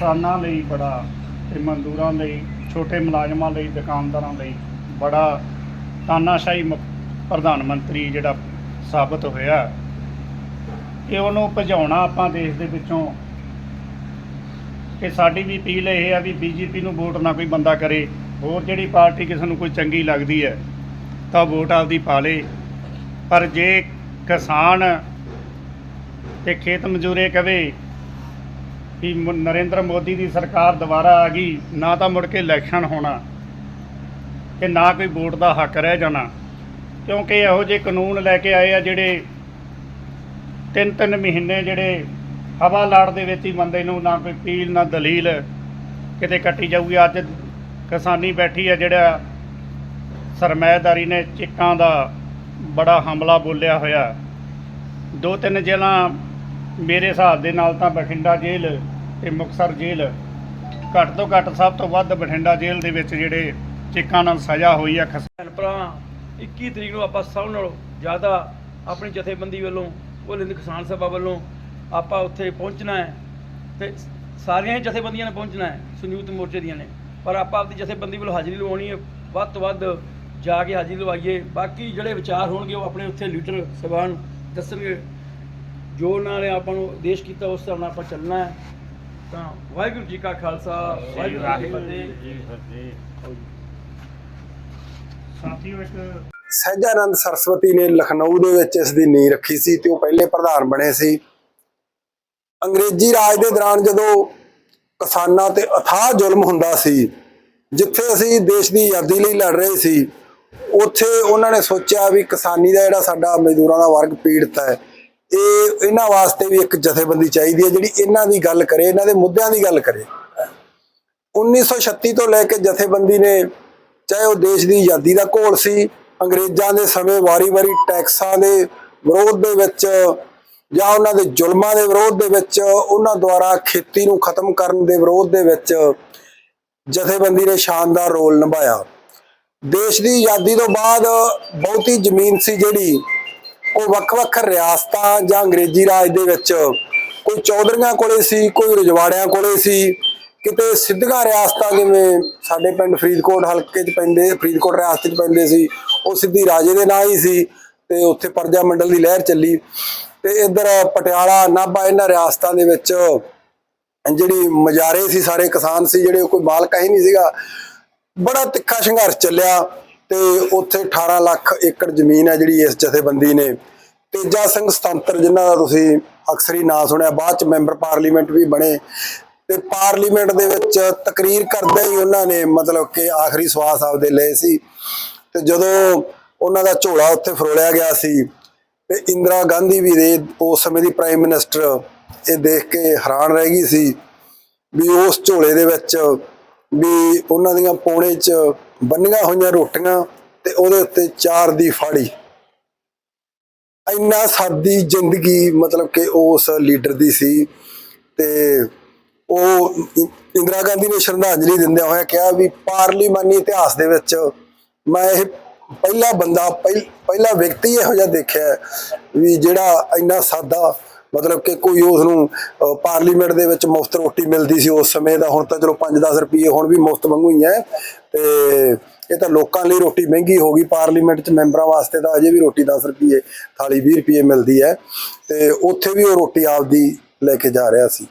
ਕਿਸਾਨਾਂ ਲਈ ਬੜਾ ਤੇ ਮਜ਼ਦੂਰਾਂ ਲਈ, ਛੋਟੇ ਮੁਲਾਜ਼ਮਾਂ ਲਈ, ਦੁਕਾਨਦਾਰਾਂ ਲਈ ਬੜਾ ਤਾਨਾਸ਼ਾਹੀ ਮ- ਪ੍ਰਧਾਨ ਮੰਤਰੀ ਜਿਹੜਾ ਸਾਬਤ ਹੋਇਆ। ਕਿ ਉਹਨੂੰ ਭਜਾਉਣਾ ਆਪਾਂ ਦੇਸ਼ ਦੇ ਵਿੱਚੋਂ। ਕਿ ਸਾਡੀ ਵੀ ਅਪੀਲ ਇਹ ਆ ਵੀ ਬੀਜੇਪੀ ਨੂੰ ਵੋਟ ਨਾ ਕੋਈ ਬੰਦਾ ਕਰੇ। ਹੋਰ ਜਿਹੜੀ ਪਾਰਟੀ ਕਿਸੇ ਨੂੰ ਕੋਈ ਚੰਗੀ ਲੱਗਦੀ ਹੈ, ਤਾਂ ਵੋਟ ਆਪਦੀ ਪਾ ਲੇ। ਪਰ ਜੇ ਕਿਸਾਨ ਤੇ ਖੇਤ ਮਜ਼ਦੂਰੇ ਕਵੇ ਕਿ ਮ- ਨਰਿੰਦਰ ਮੋਦੀ ਦੀ ਸਰਕਾਰ ਦੁਬਾਰਾ ਆ ਗਈ, ਨਾ ਤਾਂ ਮੁੜ ਕੇ ਇਲੈਕਸ਼ਨ ਹੋਣਾ ਤੇ ਨਾ ਕੋਈ ਵੋਟ ਦਾ ਹੱਕ ਰਹਿ ਜਾਣਾ। ਕਿਉਂਕਿ ਇਹੋ ਜਿਹੇ ਕਾਨੂੰਨ ਲੈ ਕੇ ਆਏ ਆ ਜਿਹੜੇ ਤਿੰਨ ਤਿੰਨ ਮਹੀਨੇ ਜਿਹੜੇ ਹਵਾ ਲਾੜ ਦੇ ਵਿੱਚ ਹੀ ਬੰਦੇ ਨੂੰ ਨਾ ਕੋਈ ਪੀਲ ਨਾ ਦਲੀਲ ਕਿਤੇ ਕੱਟੀ ਜਾਊਗੀ। ਅੱਜ ਕਿਸਾਨੀ ਬੈਠੀ ਆ ਜਿਹੜਾ ਸਰਮਾਇਦਾਰੀ ਨੇ ਚਿੱਕਾਂ ਦਾ ਬੜਾ ਹਮਲਾ ਬੋਲਿਆ ਹੋਇਆ। ਦੋ ਤਿੰਨ ਜਿਲ੍ਹਾ ਮੇਰੇ ਹਿਸਾਬ ਦੇ ਨਾਲ ਤਾਂ ਬਠਿੰਡਾ ਜੇਲ੍ਹ ਤੇ ਮੁਕਤਸਰ ਜੇਲ੍ਹ ਘੱਟ ਤੋਂ ਘੱਟ ਸਭ ਤੋਂ ਵੱਧ ਬਠਿੰਡਾ ਜੇਲ੍ਹ ਦੇ ਵਿੱਚ ਜਿਹੜੇ ਚੇਕਾਂ ਨਾਲ ਸਜ਼ਾ ਹੋਈ ਆ ਖਸ ਭੈਣ ਭਰਾ 21 ਤਰੀਕ ਨੂੰ ਆਪਾਂ ਸਭ ਨਾਲੋਂ ਜ਼ਿਆਦਾ ਆਪਣੀ ਜਥੇਬੰਦੀ ਵੱਲੋਂ ਭੋਲੇ ਕਿਸਾਨ ਸਭਾ ਵੱਲੋਂ ਆਪਾਂ ਉੱਥੇ ਪਹੁੰਚਣਾ ਹੈ ਤੇ ਸਾਰੀਆਂ ਹੀ ਜਥੇਬੰਦੀਆਂ ਨੇ ਪਹੁੰਚਣਾ ਹੈ, ਸੰਯੁਕਤ ਮੋਰਚੇ ਦੀਆਂ ਨੇ। ਪਰ ਆਪਾਂ ਆਪਣੀ ਜਥੇਬੰਦੀ ਵੱਲੋਂ ਹਾਜ਼ਰੀ ਲਵਾਉਣੀ ਹੈ, ਵੱਧ ਤੋਂ ਵੱਧ ਜਾ ਕੇ ਹਾਜ਼ਰੀ ਲਵਾਈਏ। ਬਾਕੀ ਜਿਹੜੇ ਵਿਚਾਰ ਹੋਣਗੇ, ਉਹ ਆਪਣੇ ਉੱਥੇ ਲੀਡਰ ਸਭਾਨ ਦੱਸਣਗੇ। ਜੋ ਉਹਨਾਂ ਨੇ ਆਪਾਂ ਨੂੰ ਉਦੇਸ਼ ਕੀਤਾ ਉਸ ਤਰ੍ਹਾਂ ਆਪਾਂ ਚੱਲਣਾ ਹੈ। ਤਾਂ ਵਾਹਿਗੁਰੂ ਜੀ ਕਾ ਖਾਲਸਾ ਵਾਹਿਗੁਰੂ ਜੀ ਕੀ ਫਤਿਹ। ਸਾਥੀਓ ਇੱਕ ਸਹਿਜਾਨੰਦ ਸਰਸਵਤੀ ਨੇ ਲਖਨਊ ਦੇ ਵਿੱਚ ਇਸ ਦੀ ਨੀਂਹ ਰੱਖੀ ਸੀ ਤੇ ਉਹ ਪਹਿਲੇ ਪ੍ਰਧਾਨ ਬਣੇ ਸੀ। ਅੰਗਰੇਜ਼ੀ ਰਾਜ ਦੇ ਦੌਰਾਨ ਜਦੋਂ ਕਿਸਾਨਾਂ ਤੇ ਅਥਾਹ ਜ਼ੁਲਮ ਹੁੰਦਾ ਸੀ ਜਿੱਥੇ ਅਸੀਂ ਦੇਸ਼ ਦੀ ਆਜ਼ਾਦੀ ਲਈ ਲੜ ਰਹੇ ਸੀ ਉੱਥੇ ਉਹਨਾਂ ਨੇ ਸੋਚਿਆ ਵੀ ਕਿਸਾਨੀ ਦਾ ਜਿਹੜਾ ਸਾਡਾ ਮਜ਼ਦੂਰਾਂ ਦਾ ਵਰਗ ਪੀੜਤ ਹੈ ਇਹ ਇਹਨਾਂ ਵਾਸਤੇ ਵੀ ਇੱਕ ਜਥੇਬੰਦੀ ਚਾਹੀਦੀ ਹੈ ਜਿਹੜੀ ਇਹਨਾਂ ਦੀ ਗੱਲ ਕਰੇ, ਇਹਨਾਂ ਦੇ ਮੁੱਦਿਆਂ ਦੀ ਗੱਲ ਕਰੇ। 1936 ਤੋਂ ਲੈ ਕੇ ਜਥੇਬੰਦੀ ਨੇ, ਚਾਹੇ ਉਹ ਦੇਸ਼ ਦੀ ਆਜ਼ਾਦੀ ਦਾ ਘੋਲ ਸੀ, ਅੰਗਰੇਜ਼ਾਂ ਦੇ ਸਮੇਂ ਵਾਰੀ-ਵਾਰੀ ਟੈਕਸਾਂ ਦੇ ਵਿਰੋਧ ਦੇ ਵਿੱਚ ਜਾਂ ਉਹਨਾਂ ਦੇ ਜ਼ੁਲਮਾਂ ਦੇ ਵਿਰੋਧ ਦੇ ਵਿੱਚ, ਉਹਨਾਂ ਦੁਆਰਾ ਖੇਤੀ ਨੂੰ ਖਤਮ ਕਰਨ ਦੇ ਵਿਰੋਧ ਦੇ ਵਿੱਚ ਜਥੇਬੰਦੀ ਨੇ ਸ਼ਾਨਦਾਰ ਰੋਲ ਨਿਭਾਇਆ। ਦੇਸ਼ ਦੀ ਆਜ਼ਾਦੀ ਤੋਂ ਬਾਅਦ ਬਹੁਤੀ ਜ਼ਮੀਨ ਸੀ ਜਿਹੜੀ ਉਹ ਵੱਖ-ਵੱਖ ਰਿਆਸਤਾਂ ਜਾਂ ਅੰਗਰੇਜ਼ੀ ਰਾਜ ਦੇ ਵਿੱਚ ਕੋਈ ਚੌਧਰੀਆਂ ਕੋਲੇ ਸੀ, ਕੋਈ ਰਜਵਾੜਿਆਂ ਕੋਲੇ ਸੀ, ਕਿਤੇ ਸਿੱਧੀਆਂ ਰਿਆਸਤਾਂ ਜਿਵੇਂ ਸਾਡੇ ਪਿੰਡ ਫਰੀਦਕੋਟ ਹਲਕੇ 'ਚ ਪੈਂਦੇ, ਫਰੀਦਕੋਟ ਰਿਆਸਤ 'ਚ ਪੈਂਦੇ ਸੀ, ਉਹ ਸਿੱਧੀ ਰਾਜੇ ਦੇ ਨਾਂ ਹੀ ਸੀ ਤੇ ਉੱਥੇ ਪਰਜਾ ਮੰਡਲ ਦੀ ਲਹਿਰ ਚੱਲੀ ਤੇ ਇੱਧਰ ਪਟਿਆਲਾ ਨਾਭਾ ਇਹਨਾਂ ਰਿਆਸਤਾਂ ਦੇ ਵਿੱਚ ਜਿਹੜੀ ਮਜਾਰੇ ਸੀ, ਸਾਰੇ ਕਿਸਾਨ ਸੀ, ਜਿਹੜੇ ਕੋਈ ਮਾਲਕ ਹੀ ਨਹੀਂ ਸੀਗਾ, ਬੜਾ ਤਿੱਖਾ ਸੰਘਰਸ਼ ਚੱਲਿਆ। ਤੇ ਉੱਥੇ 18 ਲੱਖ ਏਕੜ ਜ਼ਮੀਨ ਹੈ ਜਿਹੜੀ ਇਸ ਜਥੇਬੰਦੀ ਨੇ। ਤੇਜਾ ਸਿੰਘ ਸੁਤੰਤਰ, ਜਿਨ੍ਹਾਂ ਦਾ ਤੁਸੀਂ ਅਕਸਰ ਹੀ ਨਾਂ ਸੁਣਿਆ, ਬਾਅਦ ਚ ਮੈਂਬਰ ਪਾਰਲੀਮੈਂਟ ਵੀ ਬਣੇ। ਤੇ ਪਾਰਲੀਮੈਂਟ ਦੇ ਵਿੱਚ ਤਕਰੀਰ ਕਰਦੇ ਹੀ ਉਹਨਾਂ ਨੇ ਮਤਲਬ ਕਿ ਆਖਰੀ ਸਵਾਸ ਆਪਦੇ ਲਏ ਸੀ। ਤੇ ਜਦੋਂ ਉਹਨਾਂ ਦਾ ਝੋਲਾ ਉੱਥੇ ਫਰੋਲਿਆ ਗਿਆ ਸੀ, ਤੇ ਇੰਦਰਾ ਗਾਂਧੀ ਵੀ ਦੇ ਉਸ ਸਮੇਂ ਦੀ ਪ੍ਰਾਈਮ ਮਿਨਿਸਟਰ ਇਹ ਦੇਖ ਕੇ ਹੈਰਾਨ ਰਹਿ ਗਈ ਸੀ ਵੀ ਉਸ ਝੋਲੇ ਦੇ ਵਿੱਚ ਵੀ ਉਹਨਾਂ ਦੀਆਂ ਪੌਣੇ 'ਚ ਬੰਨੀਆਂ ਹੋਈਆਂ ਰੋਟੀਆਂ ਤੇ ਉਹਦੇ ਉੱਤੇ ਚਾਰ ਦੀ ਫਾੜੀ। ਇੰਨਾ ਸਾਦੀ ਜ਼ਿੰਦਗੀ ਮਤਲਬ ਕਿ ਉਸ ਲੀਡਰ ਦੀ ਸੀ ਤੇ ਉਹ ਇੰਦਰਾ ਗਾਂਧੀ ਨੇ ਸ਼ਰਧਾਂਜਲੀ ਦਿੰਦਿਆਂ ਹੋਇਆ ਕਿਹਾ ਵੀ ਪਾਰਲੀਮਾਨੀ ਇਤਿਹਾਸ ਦੇ ਵਿੱਚ ਮੈਂ ਇਹ ਪਹਿਲਾ ਬੰਦਾ, ਪਹਿ- ਪਹਿਲਾ ਵਿਅਕਤੀ ਇਹੋ ਜਿਹਾ ਦੇਖਿਆ ਵੀ ਜਿਹੜਾ ਇੰਨਾ ਸਾਦਾ ਮਤਲਬ ਕਿ ਕੋਈ ਉਸ ਨੂੰ ਪਾਰਲੀਮੈਂਟ ਦੇ ਵਿੱਚ ਮੁਫਤ ਰੋਟੀ ਮਿਲਦੀ ਸੀ ਉਸ ਸਮੇਂ ਦਾ, ਹੁਣ ਤਾਂ ਚਲੋ 5-10 ਰੁਪਏ ਹੁਣ ਵੀ ਮੁਫਤ ਵਾਂਗੂ ਹੀ ਹੈ। ਤੇ ਇਹ ਤਾਂ ਲੋਕਾਂ ਲਈ ਰੋਟੀ ਮਹਿੰਗੀ ਹੋ ਗਈ ਪਾਰਲੀਮੈਂਟ 'ਚ ਮੈਂਬਰਾਂ ਵਾਸਤੇ ਤਾਂ ਅਜੇ ਵੀ ਰੋਟੀ 10 ਰੁਪਏ ਥਾਲੀ 20 ਰੁਪਏ ਮਿਲਦੀ ਹੈ। ਤੇ ਉੱਥੇ ਵੀ ਉਹ ਰੋਟੀ ਆਪਦੀ ਲੈ ਕੇ ਜਾ ਰਿਹਾ ਸੀ।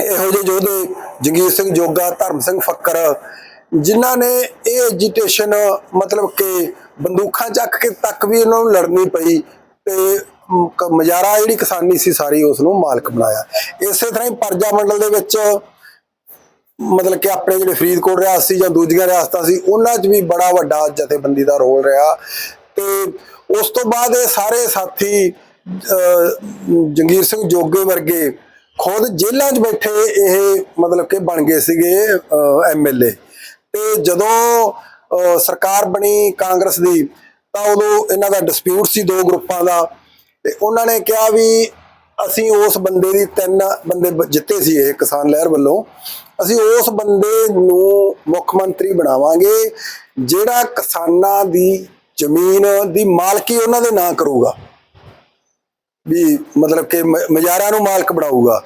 ਇਹੋ ਜਿਹੇ ਯੋਧੇ ਜੰਗੀਰ ਸਿੰਘ ਜੋਗਾ, ਧਰਮ ਸਿੰਘ ਫੱਕਰ, ਜਿਨ੍ਹਾਂ ਨੇ ਇਹ ਐਜੀਟੇਸ਼ਨ ਮਤਲਬ ਕਿ ਬੰਦੂਕਾਂ ਚੱਕ ਕੇ ਤੱਕ ਵੀ ਉਹਨਾਂ ਨੂੰ ਲੜਨੀ ਪਈ ਤੇ ਕ- ਮਜ਼ਾਰਾ ਜਿਹੜੀ ਕਿਸਾਨੀ ਸੀ ਸਾਰੀ ਉਸ ਨੂੰ ਮਾਲਕ ਬਣਾਇਆ। ਇਸੇ ਤਰ੍ਹਾਂ ਹੀ ਪਰਜਾ ਮੰਡਲ ਦੇ ਵਿੱਚ ਮਤਲਬ ਕਿ ਆਪਣੇ ਜਿਹੜੇ ਫਰੀਦਕੋਟ ਰਿਆਸਤ ਸੀ ਜਾਂ ਦੂਜੀਆਂ ਰਿਆਸਤਾਂ ਸੀ ਉਹਨਾਂ 'ਚ ਵੀ ਬੜਾ ਵੱਡਾ ਜਥੇਬੰਦੀ ਦਾ ਰੋਲ ਰਿਹਾ। ਤੇ ਉਸ ਤੋਂ ਬਾਅਦ ਇਹ ਸਾਰੇ ਸਾਥੀ ਅਹ, ਜੰਗੀਰ ਸਿੰਘ ਜੋਗੇ ਵਰਗੇ ਖੁਦ ਜੇਲ੍ਹਾਂ 'ਚ ਬੈਠੇ ਇਹ ਮਤਲਬ ਕਿ ਬਣ ਗਏ ਸੀਗੇ ਐਮਐਲਏ ਤੇ ਜਦੋਂ ਅਹ, ਸਰਕਾਰ ਬਣੀ ਕਾਂਗਰਸ ਦੀ ਤਾਂ ਉਦੋਂ ਇਹਨਾਂ ਦਾ ਡਿਸਪਿਊਟ ਸੀ ਦੋ ਗਰੁੱਪਾਂ ਦਾ। ਤੇ ਉਹਨਾਂ ਨੇ ਕਿਹਾ ਵੀ ਅਸੀਂ ਉਸ ਬੰਦੇ ਦੀ ਤਿੰਨ ਬੰਦੇ ਜਿੱਤੇ ਸੀ ਇਹ ਕਿਸਾਨ ਲਹਿਰ ਵੱਲੋਂ। ਅਸੀਂ ਉਸ ਬੰਦੇ ਨੂੰ ਮੁੱਖ ਮੰਤਰੀ ਬਣਾਵਾਂਗੇ, ਜਿਹੜਾ ਕਿਸਾਨਾਂ ਦੀ ਜ਼ਮੀਨ ਦੀ ਮਾਲਕੀ ਉਹਨਾਂ ਦੇ ਨਾਂ ਕਰੂਗਾ। ਵੀ ਮਤਲਬ ਕਿ ਮਜ਼ਾਰਾਂ ਨੂੰ ਮਾਲਕ ਬਣਾਊਗਾ।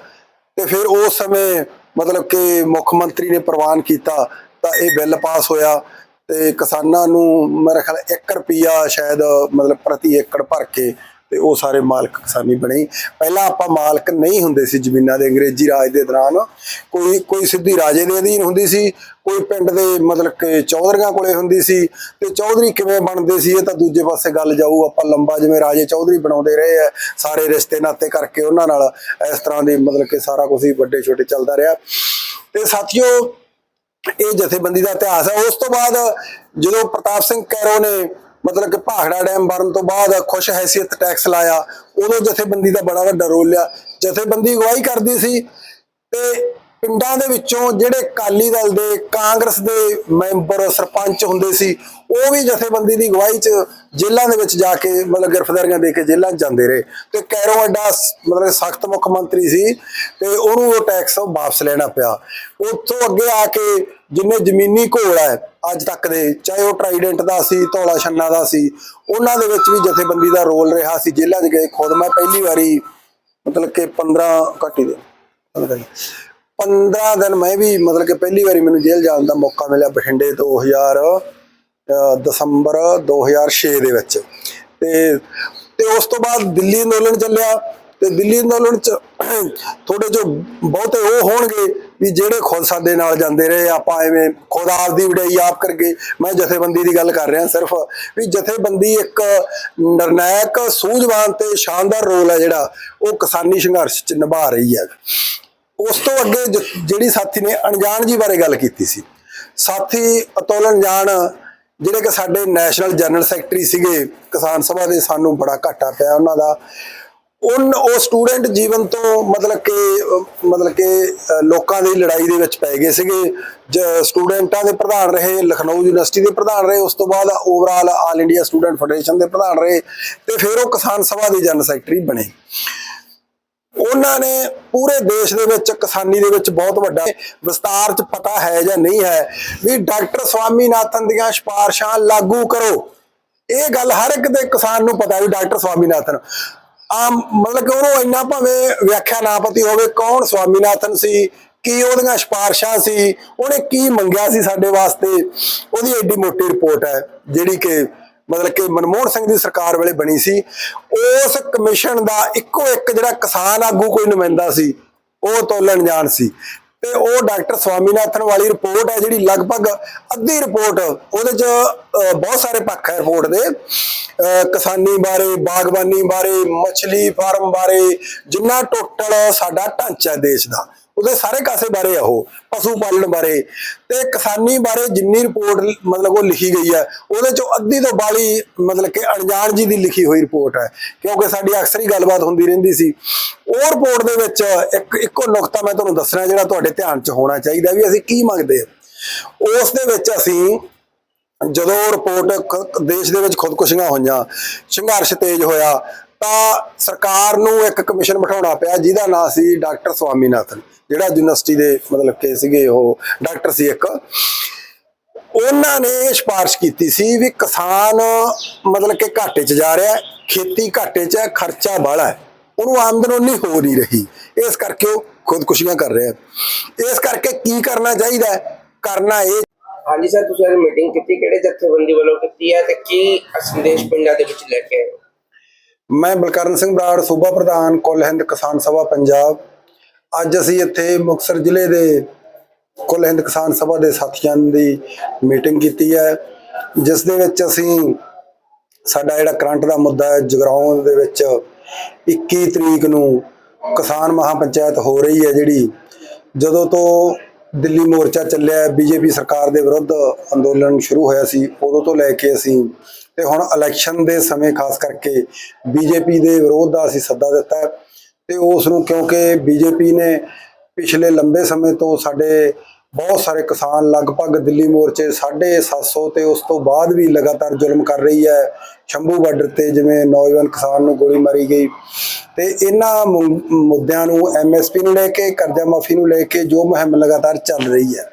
ਤੇ ਫਿਰ ਉਸ ਸਮੇਂ ਮਤਲਬ ਕਿ ਮੁੱਖ ਮੰਤਰੀ ਨੇ ਪ੍ਰਵਾਨ ਕੀਤਾ, ਤਾਂ ਇਹ ਬਿੱਲ ਪਾਸ ਹੋਇਆ। ਤੇ ਕਿਸਾਨਾਂ ਨੂੰ ਮੇਰੇ ਖਿਆਲ 1 ਰੁਪਿਆ ਸ਼ਾਇਦ ਮਤਲਬ ਪ੍ਰਤੀ ਏਕੜ ਭਰ ਕੇ ਤੇ ਉਹ ਸਾਰੇ ਮਾਲਕ ਕਿਸਾਨੀ ਬਣੇ। ਪਹਿਲਾਂ ਆਪਾਂ ਮਾਲਕ ਨਹੀਂ ਹੁੰਦੇ ਸੀ ਜ਼ਮੀਨਾਂ ਦੇ, ਅੰਗਰੇਜ਼ੀ ਰਾਜ ਦੇ ਦੌਰਾਨ। ਕੋਈ ਕੋਈ ਸਿੱਧੀ ਰਾਜੇ ਦੇ ਅਧੀਨ ਹੁੰਦੀ ਸੀ, ਕੋਈ ਪਿੰਡ ਦੇ ਮਤਲਬ ਕਿ ਚੌਧਰੀਆਂ ਕੋਲੇ ਹੁੰਦੀ ਸੀ। ਤੇ ਚੌਧਰੀ ਕਿਵੇਂ ਬਣਦੇ ਸੀ, ਇਹ ਤਾਂ ਦੂਜੇ ਪਾਸੇ ਗੱਲ ਜਾਊ। ਆਪਾਂ ਲੰਬਾ ਜਿਵੇਂ ਰਾਜੇ ਚੌਧਰੀ ਬਣਾਉਂਦੇ ਰਹੇ ਆ, ਸਾਰੇ ਰਿਸ਼ਤੇ ਨਾਤੇ ਕਰਕੇ ਉਹਨਾਂ ਨਾਲ ਇਸ ਤਰ੍ਹਾਂ ਦੇ ਮਤਲਬ ਕਿ ਸਾਰਾ ਕੁਝ ਹੀ ਵੱਡੇ ਛੋਟੇ ਚੱਲਦਾ ਰਿਹਾ। ਤੇ ਸਾਥੀਓ, ਇਹ ਜਥੇਬੰਦੀ ਦਾ ਇਤਿਹਾਸ ਹੈ। ਉਸ ਤੋਂ ਬਾਅਦ ਜਦੋਂ ਪ੍ਰਤਾਪ ਸਿੰਘ ਕੈਰੋ ਨੇ ਮਤਲਬ ਕਿ ਭਾਖੜਾ ਡੈਮ ਬਣਨ ਤੋਂ ਬਾਅਦ ਖੁਸ਼ ਹੈਸੀਅਤ ਟੈਕਸ ਲਾਇਆ, ਉਦੋਂ ਜਥੇਬੰਦੀ ਦਾ ਬੜਾ ਵੱਡਾ ਰੋਲ ਲਿਆ। ਜਥੇਬੰਦੀ ਅਗਵਾਈ ਕਰਦੀ ਸੀ ਤੇ ਪਿੰਡਾਂ ਦੇ ਵਿੱਚੋਂ ਜਿਹੜੇ ਅਕਾਲੀ ਦਲ ਦੇ, ਕਾਂਗਰਸ ਦੇ ਮੈਂਬਰ, ਸਰਪੰਚ ਹੁੰਦੇ ਸੀ ਉਹ ਵੀ ਜਥੇਬੰਦੀ ਦੀ ਅਗਵਾਈ 'ਚ ਜੇਲ੍ਹਾਂ ਦੇ ਵਿੱਚ ਜਾ ਕੇ ਮਤਲਬ ਗ੍ਰਿਫਤਾਰੀਆਂ ਦੇ ਕੇ ਜੇਲ੍ਹਾਂ 'ਚ ਜਾਂਦੇ ਰਹੇ। ਤੇ ਕੈਰੋ ਐਡਾ ਮਤਲਬ ਸਖਤ ਮੁੱਖ ਮੰਤਰੀ ਸੀ ਤੇ ਉਹਨੂੰ ਉਹ ਟੈਕਸ ਵਾਪਸ ਲੈਣਾ ਪਿਆ। ਉੱਥੋਂ ਅੱਗੇ ਆ ਕੇ ਜਿੰਨੇ ਜ਼ਮੀਨੀ ਘੋਲ ਹੈ ਅੱਜ ਤੱਕ ਦੇ ਚਾਹੇ ਉਹ ਟਰਾਈਡੈਂਟ ਦਾ ਸੀ ਧੌਲਾ ਛੰਨਾ ਦਾ ਸੀ ਉਹਨਾਂ ਦੇ ਵਿੱਚ ਵੀ ਜਥੇਬੰਦੀ ਦਾ ਰੋਲ ਰਿਹਾ ਸੀ। ਜੇਲ੍ਹਾਂ 'ਚ ਗਏ ਖੁਦ ਮੈਂ ਪਹਿਲੀ ਵਾਰੀ ਮਤਲਬ ਕਿ 15 ਘੱਟ ਦੇ 15 ਦਿਨ। ਮੈਂ ਵੀ ਮਤਲਬ ਕਿ ਪਹਿਲੀ ਵਾਰੀ ਮੈਨੂੰ ਜੇਲ੍ਹ ਜਾਣ ਦਾ ਮੌਕਾ ਮਿਲਿਆ ਬਠਿੰਡੇ 2000 ਅ, ਦਸੰਬਰ 2006 ਦੇ ਵਿੱਚ। ਤੇ ਤੇ ਉਸ ਤੋਂ ਬਾਅਦ ਦਿੱਲੀ ਅੰਦੋਲਨ ਚੱਲਿਆ। ਤੇ ਦਿੱਲੀ ਅੰਦੋਲਨ ਚ ਥੋੜੇ ਜੋ ਬਹੁਤੇ ਉਹ ਹੋਣਗੇ ਵੀ ਜਿਹੜੇ ਖੁਦ ਸਾਡੇ ਨਾਲ ਜਾਂਦੇ ਰਹੇ, ਆਪਾਂ ਐਵੇਂ ਖੁਦ ਆਪ ਦੀ ਵਡਿਆਈ ਆਪ ਕਰਕੇ ਮੈਂ ਜਥੇਬੰਦੀ ਦੀ ਗੱਲ ਕਰ ਰਿਹਾ ਸਿਰਫ, ਵੀ ਜਥੇਬੰਦੀ ਇੱਕ ਨਿਰਣਾਇਕ, ਸੂਝਵਾਨ ਤੇ ਸ਼ਾਨਦਾਰ ਰੋਲ ਹੈ ਜਿਹੜਾ, ਉਹ ਕਿਸਾਨੀ ਸੰਘਰਸ਼ ਚ ਨਿਭਾ ਰਹੀ ਹੈ। ਉਸ ਤੋਂ ਅੱਗੇ ਜ- ਜਿਹੜੀ ਸਾਥੀ ਨੇ ਅਣਜਾਣ ਜੀ ਬਾਰੇ ਗੱਲ ਕੀਤੀ ਸੀ। ਸਾਥੀ ਅਤੁਲ ਅਣਜਾਣ ਜਿਹੜੇ ਕਿ ਸਾਡੇ ਨੈਸ਼ਨਲ ਜਨਰਲ ਸੈਕਟਰੀ ਸੀਗੇ, ਕਿਸਾਨ ਸਭਾ ਦੇ ਸਾਨੂੰ ਬੜਾ ਘਾਟਾ ਪਿਆ ਉਹਨਾਂ ਦਾ। ਉਨ, ਉਹ ਸਟੂਡੈਂਟ ਜੀਵਨ ਤੋਂ ਮਤਲਬ ਕਿ ਮਤਲਬ ਕਿ ਲੋਕਾਂ ਦੀ ਲੜਾਈ ਦੇ ਵਿੱਚ ਪੈ ਗਏ ਸੀਗੇ। ਜ- ਸਟੂਡੈਂਟਾਂ ਦੇ ਪ੍ਰਧਾਨ ਰਹੇ, ਲਖਨਊ ਯੂਨੀਵਰਸਿਟੀ ਦੇ ਪ੍ਰਧਾਨ ਰਹੇ, ਉਸ ਤੋਂ ਬਾਅਦ overall all India student federation ਦੇ ਪ੍ਰਧਾਨ ਰਹੇ, ਤੇ ਫਿਰ ਉਹ ਕਿਸਾਨ ਸਭਾ ਦੇ ਜਨਰਲ ਸੈਕਟਰੀ ਬਣੇ। ਉਹਨਾਂ ਨੇ ਪੂਰੇ ਦੇਸ਼ ਦੇ ਵਿੱਚ, ਕਿਸਾਨੀ ਦੇ ਵਿੱਚ ਬਹੁਤ ਵੱਡਾ ਵਿਸਤਾਰ ਚ ਪਤਾ ਹੈ ਜਾਂ ਨਹੀਂ ਹੈ ਵੀ ਡਾਕਟਰ ਸਵਾਮੀਨਾਥਨ ਦੀਆਂ ਸਿਫਾਰਸ਼ਾਂ ਲਾਗੂ ਕਰੋ। ਇਹ ਗੱਲ ਹਰ ਇੱਕ ਦੇ ਕਿਸਾਨ ਨੂੰ ਪਤਾ ਵੀ ਡਾਕਟਰ ਸਵਾਮੀਨਾਥਨ। ਆਮ ਮਤਲਬ ਕਿ ਉਹਨੂੰ ਇੰਨਾ ਭਾਵੇਂ ਵਿਆਖਿਆ ਨਾ ਪਤੀ ਹੋਵੇ ਕੌਣ ਸਵਾਮੀਨਾਥਨ ਸੀ, ਕੀ ਉਹਦੀਆਂ ਸਿਫਾਰਸ਼ਾਂ ਸੀ, ਉਹਨੇ ਕੀ ਮੰਗਿਆ ਸੀ ਸਾਡੇ ਵਾਸਤੇ, ਉਹਦੀ ਐਡੀ ਮੋਟੀ ਰਿਪੋਰਟ ਹੈ ਜਿਹੜੀ ਕਿ ਮਤਲਬ ਕਿ ਮਨਮੋਹਨ ਸਿੰਘ ਦੀ ਸਰਕਾਰ ਵੇਲੇ ਬਣੀ ਸੀ ਉਸ ਕਮਿਸ਼ਨ ਦਾ ਇੱਕੋ ਇੱਕ ਜਿਹੜਾ ਕਿਸਾਨ ਆਗੂ ਕੋਈ ਨੁਮਾਇੰਦਾ ਸੀ ਉਹ ਤੋਲਣ ਜਾਣ ਸੀ। ਤੇ ਉਹ ਡਾਕਟਰ ਸਵਾਮੀਨਾਥਨ ਵਾਲੀ ਰਿਪੋਰਟ ਹੈ ਜਿਹੜੀ ਲਗਭਗ ਅੱਧੀ ਰਿਪੋਰਟ ਉਹਦੇ ਚ ਅਹ, ਬਹੁਤ ਸਾਰੇ ਪੱਖ ਹੈ ਰਿਪੋਰਟ ਦੇ। ਅਹ, ਕਿਸਾਨੀ ਬਾਰੇ ਬਾਗਬਾਨੀ ਬਾਰੇ ਮੱਛਲੀ ਫਾਰਮ ਬਾਰੇ ਜਿੰਨਾ ਟੋਟਲ ਸਾਡਾ ਢਾਂਚਾ ਦੇਸ਼ ਦਾ। ਉਹਦੇ ਸਾਰੇ ਕਾਸੇ ਬਾਰੇ ਆ ਉਹ, ਪਸ਼ੂ ਪਾਲਣ ਬਾਰੇ। ਤੇ ਕਿਸਾਨੀ ਬਾਰੇ ਜਿੰਨੀ ਰਿਪੋਰਟ ਮਤਲਬ ਉਹ ਲਿਖੀ ਗਈ ਹੈ ਉਹਦੇ ਚੋਂ ਅੱਧੀ ਤੋਂ ਬਾਲੀ ਮਤਲਬ ਕਿ ਅਣਜਾਣ ਜੀ ਦੀ ਲਿਖੀ ਹੋਈ ਰਿਪੋਰਟ ਹੈ ਕਿਉਂਕਿ ਸਾਡੀ ਅਕਸਰ ਹੀ ਗੱਲਬਾਤ ਹੁੰਦੀ ਰਹਿੰਦੀ ਸੀ। ਉਹ ਰਿਪੋਰਟ ਦੇ ਵਿੱਚ ਇੱਕ, ਇੱਕੋ ਨੁਕਤਾ ਮੈਂ ਤੁਹਾਨੂੰ ਦੱਸਣਾ ਜਿਹੜਾ ਤੁਹਾਡੇ ਧਿਆਨ 'ਚ ਹੋਣਾ ਚਾਹੀਦਾ ਵੀ ਅਸੀਂ ਕੀ ਮੰਗਦੇ ਹਾਂ ਉਸ ਦੇ ਵਿੱਚ ਅਸੀਂ ਜਦੋਂ ਰਿਪੋਰਟ ਦੇਸ਼ ਦੇ ਵਿੱਚ ਖੁਦਕੁਸ਼ੀਆਂ ਹੋਈਆਂ, ਸੰਘਰਸ਼ ਤੇਜ਼ ਹੋਇਆ ਤਾਂ ਸਰਕਾਰ ਨੂੰ ਇੱਕ ਕਮਿਸ਼ਨ ਬਿਠਾਉਣਾ ਪਿਆ, ਜਿਹਦਾ ਨਾਂ ਸੀ ਡਾਕਟਰ ਸਵਾਮੀਨਾਥਨ, ਜਿਹੜਾ ਯੂਨੀਵਰਸਿਟੀ ਦੇ ਮਤਲਬ ਕਿ ਸੀਗੇ ਉਹ, ਡਾਕਟਰ ਸੀ ਇੱਕ। ਉਹਨਾਂ ਨੇ ਸਿਫਾਰਿਸ਼ ਕੀਤੀ ਸੀ ਵੀ ਕਿਸਾਨ ਮਤਲਬ ਕਿ ਘਾਟੇ 'ਚ ਜਾ ਰਿਹਾ ਖੇਤੀ ਘਾਟੇ 'ਚ ਹੈ, ਖਰਚਾ ਬਾਹਲਾ ਹੈ। ਉਹਨੂੰ ਆਮਦਨ ਉਨੀ ਹੋ ਨਹੀਂ ਰਹੀ। ਇਸ ਕਰਕੇ ਉਹ ਖੁਦਕੁਸ਼ੀਆਂ ਕਰ ਰਿਹਾ ਇਸ ਕਰਕੇ ਕੀ ਕਰਨਾ ਚਾਹੀਦਾ ਕਰਨਾ ਇਹ ਹਾਂਜੀ ਸਰ, ਤੁਸੀਂ ਅੱਜ ਮੀਟਿੰਗ ਕੀਤੀ, ਕਿਹੜੇ ਜਥੇਬੰਦੀ ਵੱਲੋਂ ਕੀਤੀ ਹੈ ਤੇ ਕੀ ਸੰਦੇਸ਼ ਪਿੰਡਾਂ ਦੇ ਵਿੱਚ ਲੈ ਕੇ ਆਏ ਹੋ? ਮੈਂ ਬਲਕਰਨ ਸਿੰਘ ਬਰਾੜ, ਸੂਬਾ ਪ੍ਰਧਾਨ, ਕੁੱਲ ਹਿੰਦ ਕਿਸਾਨ ਸਭਾ, ਪੰਜਾਬ। ਅੱਜ ਅਸੀਂ ਇੱਥੇ ਮੁਕਤਸਰ ਜ਼ਿਲ੍ਹੇ ਦੇ ਕੁੱਲ ਹਿੰਦ ਕਿਸਾਨ ਸਭਾ ਦੇ ਸਾਥੀਆਂ ਦੀ ਮੀਟਿੰਗ ਕੀਤੀ ਹੈ, ਜਿਸ ਦੇ ਵਿੱਚ ਅਸੀਂ ਸਾਡਾ ਜਿਹੜਾ ਕਰੰਟ ਦਾ ਮੁੱਦਾ ਹੈ, ਜਗਰਾਉਂ ਦੇ ਵਿੱਚ 21 ਤਰੀਕ ਨੂੰ ਕਿਸਾਨ ਮਹਾਪੰਚਾਇਤ ਹੋ ਰਹੀ ਹੈ, ਜਿਹੜੀ ਜਦੋਂ ਤੋਂ ਦਿੱਲੀ ਮੋਰਚਾ ਚੱਲਿਆ, ਬੀਜੇਪੀ ਸਰਕਾਰ ਦੇ ਵਿਰੁੱਧ ਅੰਦੋਲਨ ਸ਼ੁਰੂ ਹੋਇਆ ਸੀ, ਉਦੋਂ ਤੋਂ ਲੈ ਕੇ ਅਸੀਂ ਤੇ ਹੁਣ ਇਲੈਕਸ਼ਨ ਦੇ ਸਮੇਂ ਖਾਸ ਕਰਕੇ ਬੀਜੇਪੀ ਦੇ ਵਿਰੋਧ ਦਾ ਅਸੀਂ ਸੱਦਾ ਦਿੱਤਾ ਹੈ ਤੇ ਉਸ ਨੂੰ ਕਿਉਂਕਿ ਬੀਜੇਪੀ ਨੇ ਪਿਛਲੇ ਲੰਬੇ ਸਮੇਂ ਤੋਂ ਸਾਡੇ ਬਹੁਤ ਸਾਰੇ ਕਿਸਾਨ ਲਗਭਗ ਦਿੱਲੀ ਮੋਰਚੇ 750 ਤੇ ਉਸ ਤੋਂ ਬਾਅਦ ਵੀ ਲਗਾਤਾਰ ਜ਼ੁਲਮ ਕਰ ਰਹੀ ਹੈ। ਸ਼ੰਭੂ ਬਾਰਡਰ ਤੇ ਜਿਵੇਂ ਨੌਜਵਾਨ ਕਿਸਾਨ ਨੂੰ ਗੋਲੀ ਮਾਰੀ ਗਈ ਤੇ ਇਹਨਾਂ ਮੁ- ਮੁੱਦਿਆਂ ਨੂੰ ਐਮਐਸਪੀ ਨੂੰ ਲੈ ਕੇ, ਕਰਜ਼ਾ ਮਾਫੀ ਨੂੰ ਲੈ ਕੇ ਜੋ ਮੁਹਿੰਮ ਲਗਾਤਾਰ ਚੱਲ ਰਹੀ ਹੈ,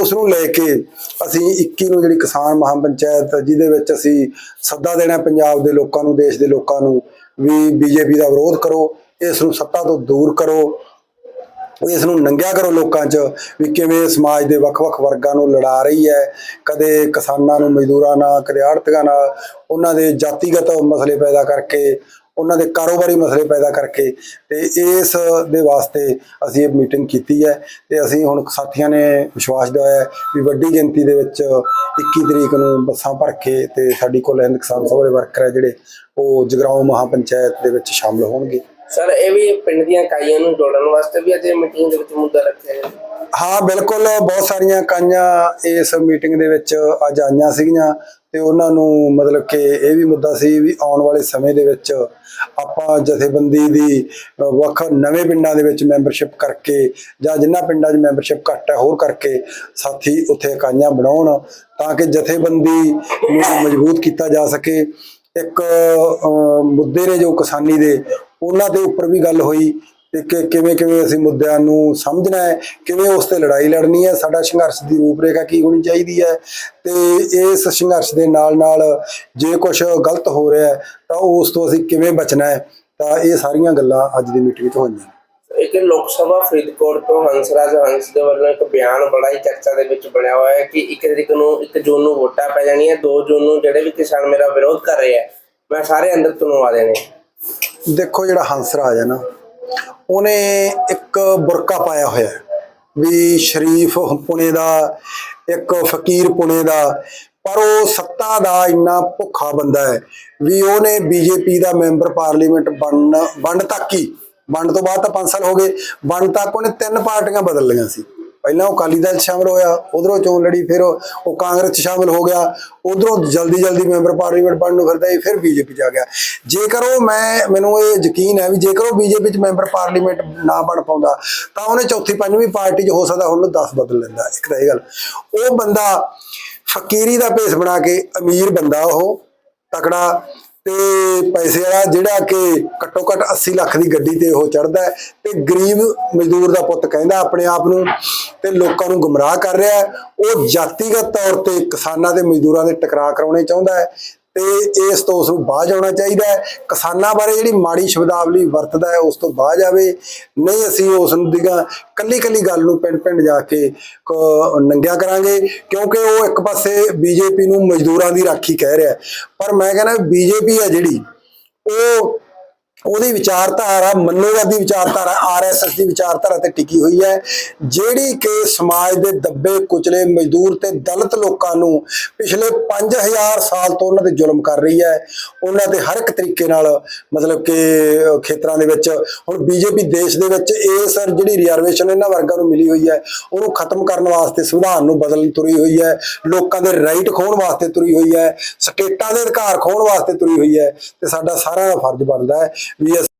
ਉਸ ਨੂੰ ਲੈ ਕੇ ਅਸੀਂ 21 ਨੂੰ ਜਿਹੜੀ ਕਿਸਾਨ ਮਹਾਂ ਪੰਚਾਇਤ ਜਿਹਦੇ ਵਿੱਚ ਅਸੀਂ ਸੱਦਾ ਦੇਣਾ ਪੰਜਾਬ ਦੇ ਲੋਕਾਂ ਨੂੰ, ਦੇਸ਼ ਦੇ ਲੋਕਾਂ ਨੂੰ ਵੀ ਬੀਜੇਪੀ ਦਾ ਵਿਰੋਧ ਕਰੋ, ਇਸ ਨੂੰ ਸੱਤਾ ਤੋਂ ਦੂਰ ਕਰੋ, ਇਸ ਨੂੰ ਨੰਗਿਆ ਕਰੋ ਲੋਕਾਂ 'ਚ ਵੀ ਕਿਵੇਂ ਸਮਾਜ ਦੇ ਵੱਖ-ਵੱਖ ਵਰਗਾਂ ਨੂੰ ਲੜਾ ਰਹੀ ਹੈ, ਕਦੇ ਕਿਸਾਨਾਂ ਨੂੰ ਮਜ਼ਦੂਰਾਂ ਨਾਲ, ਕਦੇ ਆੜਤੀਆਂ ਨਾਲ, ਉਹਨਾਂ ਦੇ ਜਾਤੀਗਤ ਮਸਲੇ ਪੈਦਾ ਕਰਕੇ ਉਹਨਾਂ ਦੇ ਕਾਰੋਬਾਰੀ ਮਸਲੇ ਪੈਦਾ ਕਰਕੇ ਤੇ ਇਸ ਦੇ ਵਾਸਤੇ ਅਸੀਂ ਇਹ ਮੀਟਿੰਗ ਕੀਤੀ ਹੈ ਤੇ ਅਸੀਂ ਹੁਣ ਸਾਥੀਆਂ ਨੇ ਵਿਸ਼ਵਾਸ ਦਿਵਾਇਆ ਵੀ ਵੱਡੀ ਗਿਣਤੀ ਦੇ ਵਿੱਚ 21 ਤਰੀਕ ਨੂੰ ਬੱਸਾਂ ਭਰ ਕੇ ਤੇ ਸਾਡੀ ਕੋਲ ਹਿੰਦ ਕਿਸਾਨ ਸਭਾ ਦੇ ਵਰਕਰ ਹੈ ਜਿਹੜੇ ਉਹ ਜਗਰਾਉਂ ਮਹਾਪੰਚਾਇਤ ਦੇ ਵਿੱਚ ਸ਼ਾਮਲ ਹੋਣਗੇ। ਸਰ ਇਹ ਵੀ ਪਿੰਡ ਦੀਆਂ ਇਕਾਈਆਂ ਨੂੰ ਜੋੜਨ ਵਾਸਤੇ ਵੀ ਅੱਜ ਮੀਟਿੰਗ ਦੇ ਵਿੱਚ ਮੁੱਦਾ ਰੱਖਿਆ ਗਿਆ। ਹਾਂ ਬਿਲਕੁਲ ਬਹੁਤ ਸਾਰੀਆਂ ਕਾਈਆਂ ਇਸ ਮੀਟਿੰਗ ਦੇ ਵਿੱਚ ਅੱਜ ਆਈਆਂ ਸੀਗੀਆਂ। ਤੇ ਉਹਨਾਂ ਨੂੰ ਮਤਲਬ ਕਿ ਇਹ ਵੀ ਮੁੱਦਾ ਸੀ ਵੀ ਆਉਣ ਵਾਲੇ ਸਮੇਂ ਦੇ ਵਿੱਚ ਆਪਾਂ ਜਥੇਬੰਦੀ ਦੀ ਵੱਖ ਨਵੇਂ ਪਿੰਡਾਂ ਦੇ ਵਿੱਚ ਮੈਂਬਰਸ਼ਿਪ ਕਰਕੇ ਜਾਂ ਜਿਨ੍ਹਾਂ ਪਿੰਡਾਂ 'ਚ ਮੈਂਬਰਸ਼ਿਪ ਘੱਟ ਹੈ ਹੋਰ ਕਰਕੇ ਸਾਥੀ ਉੱਥੇ ਇਕਾਈਆਂ ਬਣਾਉਣ ਤਾਂ ਕਿ ਜਥੇਬੰਦੀ ਨੂੰ ਮਜ਼ਬੂਤ ਕੀਤਾ ਜਾ ਸਕੇ। ਇੱਕ ਮੁੱਦੇ ਨੇ ਜੋ ਕਿਸਾਨੀ ਦੇ, ਉਹਨਾਂ ਦੇ ਉੱਪਰ ਵੀ ਗੱਲ ਹੋਈ ਤੇ ਕਿ ਕਿਵੇਂ ਕਿਵੇਂ ਅਸੀਂ ਮੁੱਦਿਆਂ ਨੂੰ ਸਮਝਣਾ ਹੈ ਕਿਵੇਂ ਉਸ ਤੇ ਲੜਾਈ ਲੜਨੀ ਹੈ ਸਾਡਾ ਸੰਘਰਸ਼ ਦੀ ਰੂਪਰੇਖਾ ਕੀ ਹੋਣੀ ਚਾਹੀਦੀ ਹੈ। ਤੇ ਇਸ ਸੰਘਰਸ਼ ਦੇ ਨਾਲ ਨਾਲ ਜੇ ਕੁਝ ਗਲਤ ਹੋ ਰਿਹਾ ਹੈ ਤਾਂ ਉਸ ਤੋਂ ਅਸੀਂ ਕਿਵੇਂ ਬਚਣਾ ਹੈ ਤਾਂ ਇਹ ਸਾਰੀਆਂ ਗੱਲਾਂ ਅੱਜ ਦੀ ਮੀਟਿੰਗ ਵਿੱਚ ਹੋਈਆਂ। ਇੱਕ ਲੋਕ ਸਭਾ ਫਰੀਦਕੋਟ ਤੋਂ ਹੰਸਰਾਜ ਹੰਸ ਦੇ ਵੱਲੋਂ ਇੱਕ ਬਿਆਨ ਬੜਾ ਹੀ ਚਰਚਾ ਦੇ ਵਿੱਚ ਬਣਿਆ ਹੋਇਆ ਹੈ ਕਿ ਇੱਕ ਤਰੀਕ ਨੂੰ ਇੱਕ ਜੂਨ ਨੂੰ ਵੋਟਾਂ ਪੈ ਜਾਣੀਆਂ 2 ਜੂਨ ਨੂੰ ਜਿਹੜੇ ਵੀ ਕਿਸਾਨ ਮੇਰਾ ਵਿਰੋਧ ਕਰ ਰਹੇ ਆ ਮੈਂ ਸਾਰੇ ਅੰਦਰ ਤੁਨਵਾ ਦੇਣੇ। ਦੇਖੋ ਜਿਹੜਾ ਹੰਸਰਾਜ ਹੈ ਨਾ ਉਹਨੇ ਇੱਕ ਬੁਰਕਾ ਪਾਇਆ ਹੋਇਆ ਵੀ ਸ਼ਰੀਫ ਪੁਣੇ ਦਾ, ਇੱਕ ਫਕੀਰ ਪੁਣੇ ਦਾ, ਪਰ ਉਹ ਸੱਤਾ ਦਾ ਇੰਨਾ ਭੁੱਖਾ ਬੰਦਾ ਹੈ ਵੀ ਉਹਨੇ ਬੀਜੇਪੀ ਦਾ ਮੈਂਬਰ ਪਾਰਲੀਮੈਂਟ ਬਣਨ ਬਣ ਤੱਕ ਹੀ ਬਣ ਤੋਂ ਬਾਅਦ ਤਾਂ 5 ਸਾਲ ਹੋ ਗਏ ਬਣ ਤੱਕ ਉਹਨੇ ਤਿੰਨ ਪਾਰਟੀਆਂ ਬਦਲ ਲਈਆਂ ਸੀ। ਪਹਿਲਾਂ ਉਹ ਅਕਾਲੀ ਦਲ ਸ਼ਾਮਲ ਹੋਇਆ, ਉਧਰੋਂ ਚੋਣ ਲੜੀ, ਫਿਰ ਉਹ ਕਾਂਗਰਸ 'ਚ ਸ਼ਾਮਲ ਹੋ ਗਿਆ, ਉਧਰੋਂ ਜਲਦੀ ਜਲਦੀ ਮੈਂਬਰ ਪਾਰਲੀਮੈਂਟ ਬਣਨ ਨੂੰ ਫਿਰਦਾ ਸੀ, ਫਿਰ ਬੀਜੇਪੀ 'ਚ ਆ ਗਿਆ। ਜੇਕਰ ਉਹ, ਮੈਂ, ਮੈਨੂੰ ਇਹ ਯਕੀਨ ਹੈ ਵੀ ਜੇਕਰ ਉਹ ਬੀਜੇਪੀ 'ਚ ਮੈਂਬਰ ਪਾਰਲੀਮੈਂਟ ਨਾ ਬਣ ਪਾਉਂਦਾ, ਤਾਂ ਉਹਨੇ ਚੌਥੀ ਪੰਜਵੀਂ ਪਾਰਟੀ 'ਚ ਹੋ ਸਕਦਾ ਉਹਨੂੰ 10 ਬਦਲ ਲੈਂਦਾ, ਇੱਕ ਤਾਂ ਇਹ ਗੱਲ। ਉਹ ਬੰਦਾ ਫਕੀਰੀ ਦਾ ਭੇਸ ਬਣਾ ਕੇ ਅਮੀਰ ਬੰਦਾ ਉਹ, ਤਕੜਾ ਤੇ ਪੈਸੇ ਵਾਲਾ ਜਿਹੜਾ ਕਿ ਘੱਟੋ ਘੱਟ 80 ਲੱਖ ਦੀ ਗੱਡੀ ਤੇ ਉਹ ਚੜਦਾ ਹੈ ਤੇ ਗਰੀਬ ਮਜ਼ਦੂਰ ਦਾ ਪੁੱਤ ਕਹਿੰਦਾ ਆਪਣੇ ਆਪ ਨੂੰ ਤੇ ਲੋਕਾਂ ਨੂੰ ਗੁੰਮਰਾਹ ਕਰ ਰਿਹਾ ਉਹ ਜਾਤੀਗਤ ਤੌਰ ਤੇ ਕਿਸਾਨਾਂ ਤੇ ਮਜ਼ਦੂਰਾਂ ਦੇ ਟਕਰਾਅ ਕਰਾਉਣੇ ਚਾਹੁੰਦਾ ਹੈ ਤੇ ਇਸ ਤੋਂ ਉਸ ਨੂੰ ਬਾਹਰ ਆਉਣਾ ਚਾਹੀਦਾ ਹੈ। ਕਿਸਾਨਾਂ ਬਾਰੇ ਜਿਹੜੀ ਮਾੜੀ ਸ਼ਬਦਾਵਲੀ ਵਰਤਦਾ ਹੈ, ਉਸ ਤੋਂ ਬਾਹਰ ਜਾਵੇ। ਨਹੀਂ, ਅਸੀਂ ਉਸ ਦੀਆਂ ਕੱਲੀ ਕੱਲੀ ਗੱਲ ਨੂੰ ਪਿੰਡ ਪਿੰਡ ਜਾ ਕੇ ਨੰਗਿਆ ਕਰਾਂਗੇ, ਕਿਉਂਕਿ ਉਹ ਇੱਕ ਪਾਸੇ ਬੀਜੇਪੀ ਨੂੰ ਮਜ਼ਦੂਰਾਂ ਦੀ ਰਾਖੀ ਕਹਿ ਰਿਹਾ ਪਰ ਮੈਂ ਕਹਿੰਦਾ ਬੀਜੇਪੀ ਹੈ ਜਿਹੜੀ, ਉਹ ਉਹਦੀ ਵਿਚਾਰਧਾਰਾ, ਮੰਨੋਵਾਦੀ ਵਿਚਾਰਧਾਰਾ ਆਰਐਸਐਸ ਦੀ ਵਿਚਾਰਧਾਰਾ ਤੇ ਟਿਕੀ ਹੋਈ ਹੈ, ਜਿਹੜੀ ਕਿ ਸਮਾਜ ਦੇ ਦੱਬੇ, ਕੁਚਲੇ, ਮਜ਼ਦੂਰ ਤੇ ਦਲਿਤ ਲੋਕਾਂ ਨੂੰ ਪਿਛਲੇ 5000 ਸਾਲ ਤੋਂ ਉਹਨਾਂ ਤੇ ਜ਼ੁਲਮ ਕਰ ਰਹੀ ਹੈ। ਉਹਨਾਂ ਤੇ ਹਰ ਇੱਕ ਤਰੀਕੇ ਨਾਲ ਮਤਲਬ ਕਿ ਖੇਤਰਾਂ ਦੇ ਵਿੱਚ, ਹੁਣ ਬੀਜੇਪੀ ਦੇਸ਼ ਦੇ ਵਿੱਚ ਇਹ ਸਰ ਜਿਹੜੀ ਰਿਜ਼ਰਵੇਸ਼ਨ ਇਹਨਾਂ ਵਰਗਾਂ ਨੂੰ ਮਿਲੀ ਹੋਈ ਹੈ, ਉਹਨੂੰ ਖਤਮ ਕਰਨ ਵਾਸਤੇ ਸੰਵਿਧਾਨ ਨੂੰ ਬਦਲਣ ਤੁਰੀ ਹੋਈ ਹੈ। ਲੋਕਾਂ ਦੇ ਰਾਈਟ ਖੋਣ ਵਾਸਤੇ ਤੁਰੀ ਹੋਈ ਹੈ, ਸਟੇਟਾਂ ਦੇ ਅਧਿਕਾਰ ਖੋਣ ਵਾਸਤੇ ਤੁਰੀ ਹੋਈ ਹੈ ਤੇ ਸਾਡਾ ਸਾਰਿਆਂ ਦਾ ਫਰਜ਼ ਬਣਦਾ ਹੈ। ਵੀ ਅਸੀਂ